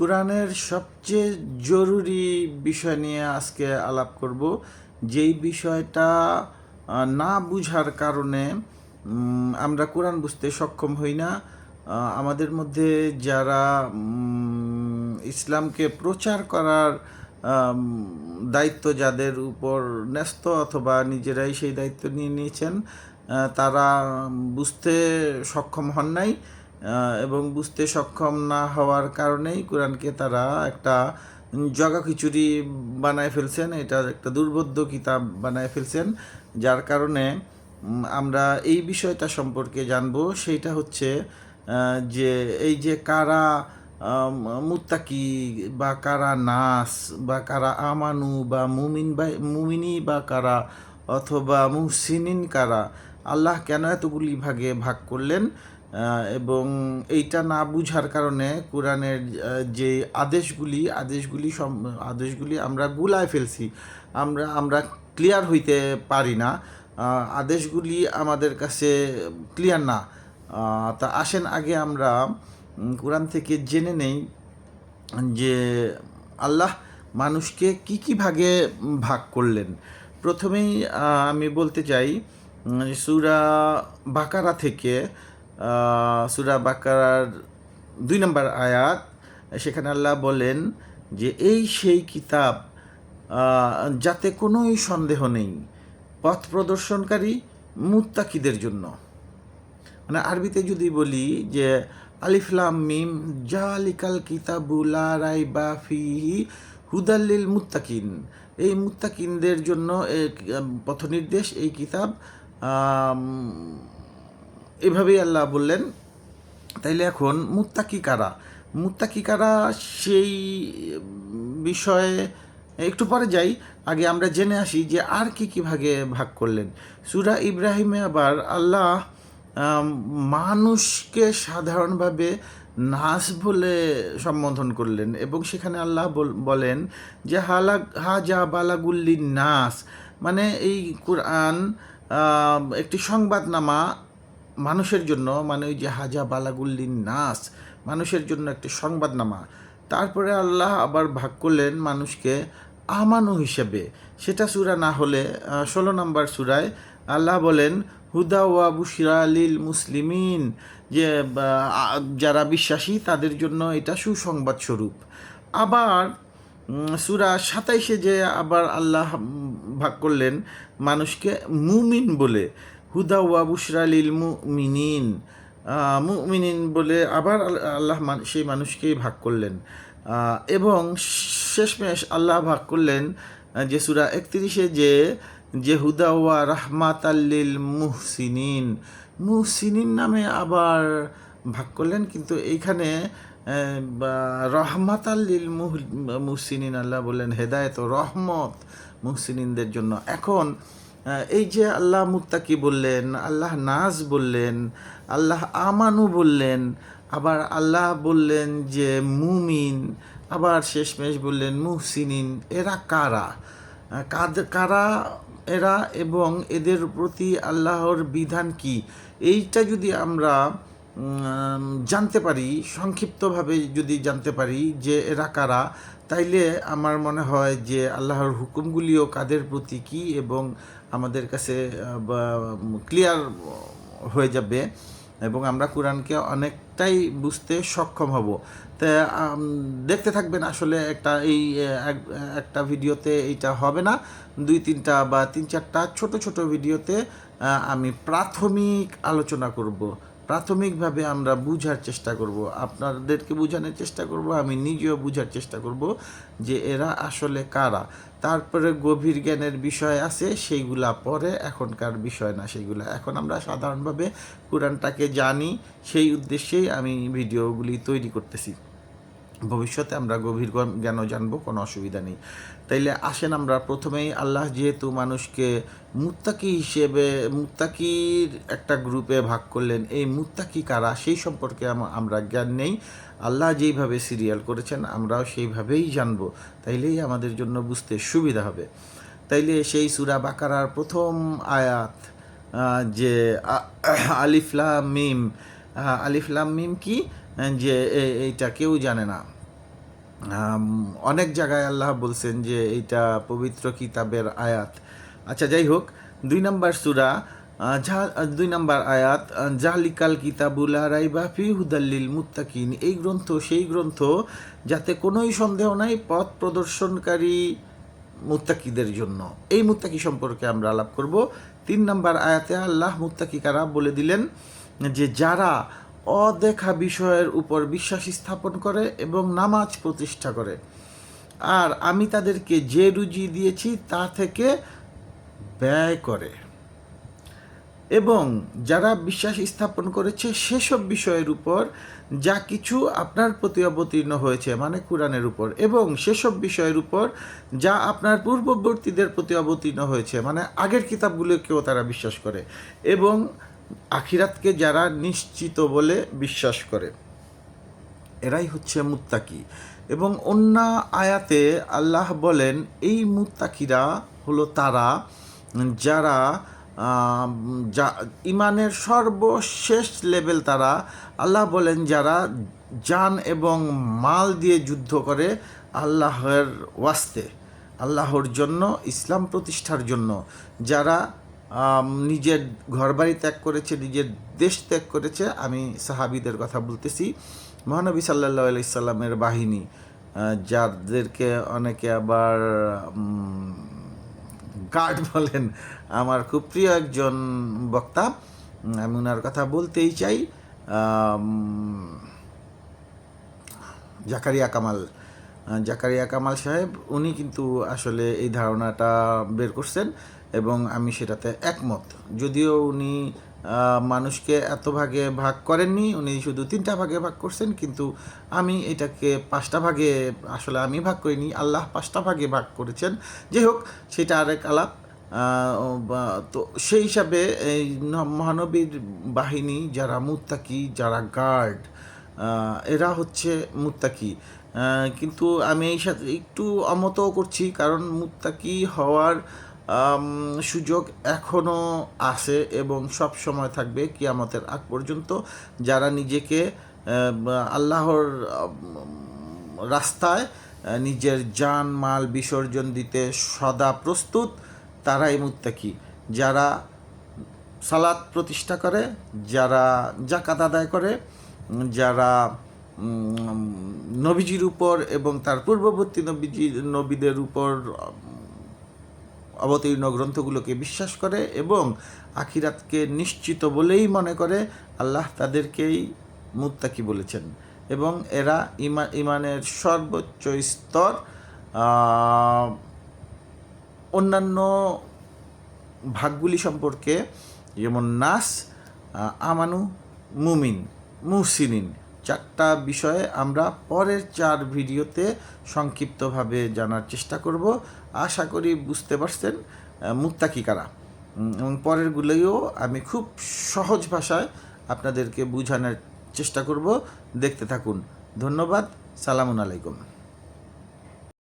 কোরআনের সবচেয়ে জরুরি বিষয় নিয়ে আজকে আলাপ করব। যেই বিষয়টা না বুঝার কারণে আমরা কোরআন বুঝতে সক্ষম হই না। আমাদের মধ্যে যারা ইসলামকে প্রচার করার দায়িত্ব যাদের উপর ন্যস্ত অথবা নিজেরাই সেই দায়িত্ব নিয়ে নিয়েছেন তারা বুঝতে সক্ষম হন নাই। এবং বুঝতে সক্ষম না হওয়ার কারণেই কোরআনকে তারা একটা জগা খিচুড়ি বানায় ফেলছেন। এটা একটা দুর্বোধ্য কিতাব বানায় ফেলছেন, যার কারণে আমরা এই বিষয়টা সম্পর্কে জানব। সেইটা হচ্ছে যে এই যে কারা মুত্তাকি বা কারা নাস বা কারা আমানু বা মুমিন বা, মুমিনি বা কারা অথবা মুহসিনিন কারা, আল্লাহ কেন এতগুলি ভাগে ভাগ করলেন? এবং এইটা না বুঝার কারণে কোরআনের যে আদেশগুলি আদেশগুলি সম- আদেশগুলি আমরা গুলায় ফেলছি। আমরা আমরা ক্লিয়ার হইতে পারি না। আদেশগুলি আমাদের কাছে ক্লিয়ার না। তা আসেন আগে আমরা কোরআন থেকে জেনে নেই যে আল্লাহ মানুষকে কি কি ভাগে ভাগ করলেন। প্রথমেই আমি বলতে চাই সুরা বাকারা থেকে সূরা বাকারার দুই নম্বর আয়াত, সেখানে আল্লাহ বলেন যে, এই সেই কিতাব যাতে কোনোই সন্দেহ নেই, পথ প্রদর্শনকারী মুত্তাকিদের জন্য। মানে আরবিতে যদি বলি যে আলিফলাম মিম, জালিকাল কিতাবুলা রাইবা ফিহি হুদাল্লিল মুত্তাকিন। এই মুত্তাকিনদের জন্য পথনির্দেশ, এই কিতাব এভাবেই আল্লাহ বললেন, তাইলে এখন মুত্তাকি কারা? কারা সেই বিষয়ে একটু পরে যাই। আগে আমরা জেনে আসি যে আর কি কি ভাগে ভাগ করলেন। সুরা ইব্রাহিমে আবার আল্লাহ মানুষকে সাধারণভাবে নাস বলে সম্বোধন করলেন এবং সেখানে আল্লাহ বলেন যে হালা হাজা বালাগুল্লি নাস। মানে এই কোরআন একটি সংবাদনামা মানুষের জন্য মানে ওই যে হাজা বালাগুল্লিন নাস, মানুষের জন্য একটি সংবাদনামা। তারপরে আল্লাহ আবার ভাগ করলেন মানুষকে আমানু হিসেবে। সেটা সুরা না হলে ষোলো নম্বর সুরায় আল্লাহ বলেন, হুদা ওয়া বুশরা মুসলিমিন যে যারা বিশ্বাসী তাদের জন্য এটা সুসংবাদ স্বরূপ। আবার সুরা সাতাইশে যে আবার আল্লাহ ভাগ করলেন মানুষকে মুমিন বলে হুদা ওয়া বুশরা লিল মুমিনিন। মুমিনিন বলে আবার আল্লাহ সেই মানুষকেই ভাগ করলেন। এবং শেষমেশ আল্লাহ ভাগ করলেন যে সূরা একত্রিশে যে যে হুদা ওয়া রাহমাত আল্লিল মুহসিনিন। মুহসিনিন নামে আবার ভাগ করলেন, কিন্তু এইখানে রহমাত আল্লিল মুহসিনিন আল্লাহ বললেন, হেদায়ত রহমত মুহসিনিনদের জন্য। এখন এই যে আল্লাহ মুত্তাকি বললেন, আল্লাহ নাজ বললেন, আল্লাহ আমানু বললেন, আবার আল্লাহ বললেন যে মুমিন, আবার শেষমেশ বললেন মুহসিনিন, এরা কারা? কাদ- কারা এরা এবং এদের প্রতি আল্লাহর বিধান কি? এইটা যদি আমরা জানতে পারি, সংক্ষিপ্তভাবে যদি জানতে পারি যে এরা কারা, তাইলে আমার মনে হয় যে আল্লাহর হুকুমগুলিও কাদের প্রতি কি এবং আমাদের কাছে ক্লিয়ার হয়ে যাবে এবং আমরা কোরআনকে অনেকটাই বুঝতে সক্ষম হব। তা দেখতে থাকবেন আসলে একটা এই, এক- একটা ভিডিওতে এইটা হবে না। দুই, তিনটা বা তিন, চারটা ছোট ছোট ভিডিওতে আমি প্রাথমিক আলোচনা করব। প্রাথমিকভাবে আমরা বুঝার চেষ্টা করব। আপনাদেরকে বোঝানোর চেষ্টা করব, আমি নিজেও বুঝার চেষ্টা করব যে এরা আসলে কারা। তারপরে গভীর জ্ঞানের বিষয় আছে, সেইগুলা পরে, এখনকার বিষয় না সেইগুলা। এখন আমরা সাধারণভাবে কোরআনটাকে জানি, সেই উদ্দেশ্যেই আমি ভিডিওগুলি তৈরি করতেছি। ভবিষ্যতে আমরা গভীর জ্ঞান- জ্ঞানও জানব কোনো অসুবিধা নেই। তাইলে আসেন আমরা প্রথমেই আল্লাহ যেহেতু মানুষকে মুত্তাকি হিসেবে মুত্তাকির একটা গ্রুপে ভাগ করলেন এই মুত্তাকি কারা সেই সম্পর্কে আমরা জ্ঞান নেই। আল্লাহ যেইভাবে সিরিয়াল করেছেন আমরাও সেইভাবেই জানব। তাইলেই আমাদের জন্য বুঝতে সুবিধা হবে। তাইলে সেই সুরা বাকারার প্রথম আয়াত যে আ- আলিফলাম মিম আহ, আলিফলাম মিম কি? যে এইটা কেউ জানে না। অনেক জায়গায় আল্লাহ বলছেন যে এইটা পবিত্র কিতাবের আয়াত। আচ্ছা যাই হোক দুই নম্বর সুরা যা- দুই নম্বর আয়াত আহ, জালিকাল কিতাবুল রাইবা ফি হুদাল্লিল মুত্তাকিন। এই গ্রন্থ সেই গ্রন্থ যাতে কোনোই সন্দেহ নাই পথ প্রদর্শনকারী মুত্তাকিদের জন্য। এই মুত্তাকি সম্পর্কে আমরা আলাপ করব। তিন নম্বর আয়াতে আল্লাহ মুত্তাকি কারা বলে দিলেন যে যারা অদেখা বিষয়ের উপর বিশ্বাস স্থাপন করে এবং নামাজ প্রতিষ্ঠা করে। আর আমি তাদেরকে যে রুজি দিয়েছি তা থেকে ব্যয় করে। এবং যারা বিশ্বাস স্থাপন করেছে সেসব বিষয়ের উপর যা কিছু আপনার প্রতি অবতীর্ণ হয়েছে মানে কোরআনের উপর। এবং সেসব বিষয়ের উপর যা আপনার পূর্ববর্তীদের প্রতি অবতীর্ণ হয়েছে মানে আগের কিতাবগুলোকেও তারা বিশ্বাস করে। এবং আখিরাতকে যারা নিশ্চিত বলে বিশ্বাস করে, এরাই হচ্ছে মুত্তাকি। এবং অন্য আয়াতে আল্লাহ বলেন, এই মুত্তাকিরা হলো তারা যারা যা ইমানের সর্বশেষ লেভেল তারা, আল্লাহ বলেন যারা জান এবং মাল দিয়ে যুদ্ধ করে আল্লাহর ওয়াস্তে, আল্লাহর জন্য, ইসলাম প্রতিষ্ঠার জন্য, যারা নিজের ঘরবাড়ি ত্যাগ করেছে, নিজের দেশ ত্যাগ করেছে, আমি সাহাবিদের কথা বলতেছি। মহানবী সাল্লাহ আলাইসাল্লামের বাহিনী যাদেরকে অনেকে আবার গার্ড বলেন, আমার খুব প্রিয় একজন বক্তা, আমি ওনার কথা বলতেই চাই। জাকারিয়া কামাল জাকারিয়া কামাল সাহেব, উনি কিন্তু আসলে এই ধারণাটা বের করছেন। এবং আমি সেটাতে একমত। যদিও উনি মানুষকে এত ভাগে ভাগ করেননি, উনি শুধু তিনটা ভাগে ভাগ করছেন, কিন্তু আমি এটাকে পাঁচটা ভাগে, আসলে আমি ভাগ করিনি, আল্লাহ পাঁচটা ভাগে ভাগ করেছেন। যাই হোক, সেটা আরেক আলাপ। তো সেই হিসাবে এই মহানবীর বাহিনী, যারা মুত্তাকি, যারা গার্ড এরা হচ্ছে মুত্তাকি। কিন্তু আমি এই সাথে একটু অমতও করছি, কারণ মুত্তাকি হওয়ার সুযোগ এখনও আছে এবং সব সময় থাকবে কিয়ামতের আগ পর্যন্ত। যারা নিজেকে আল্লাহর রাস্তায় নিজের জান, মাল বিসর্জন দিতে সদা প্রস্তুত, তারাই মুত্তাকি। যারা সালাদ প্রতিষ্ঠা করে, যারা জাকাত আদায় করে, যারা নবীজির উপর এবং তার পূর্ববর্তী নবীজি নবীদের উপর অবতীর্ণ গ্রন্থগুলোকে বিশ্বাস করে এবং আখিরাতকে নিশ্চিত বলেই মনে করে আল্লাহ তাদেরকেই মুত্তাকি বলেছেন। এবং এরা ইমা ইমানের সর্বোচ্চ স্তর অন্যান্য ভাগগুলি সম্পর্কে, যেমন নাস আমানু, মুমিন, মুহসিনিন। চারটা বিষয়ে আমরা পরের চার ভিডিওতে সংক্ষিপ্তভাবে জানার চেষ্টা করব। আশা করি বুঝতে পারছেন মুক্তাকি কারা। এবং পরেরগুলোও আমি খুব সহজ ভাষায় আপনাদেরকে বুঝানোর চেষ্টা করব। দেখতে থাকুন। ধন্যবাদ, সালামুন আলাইকুম।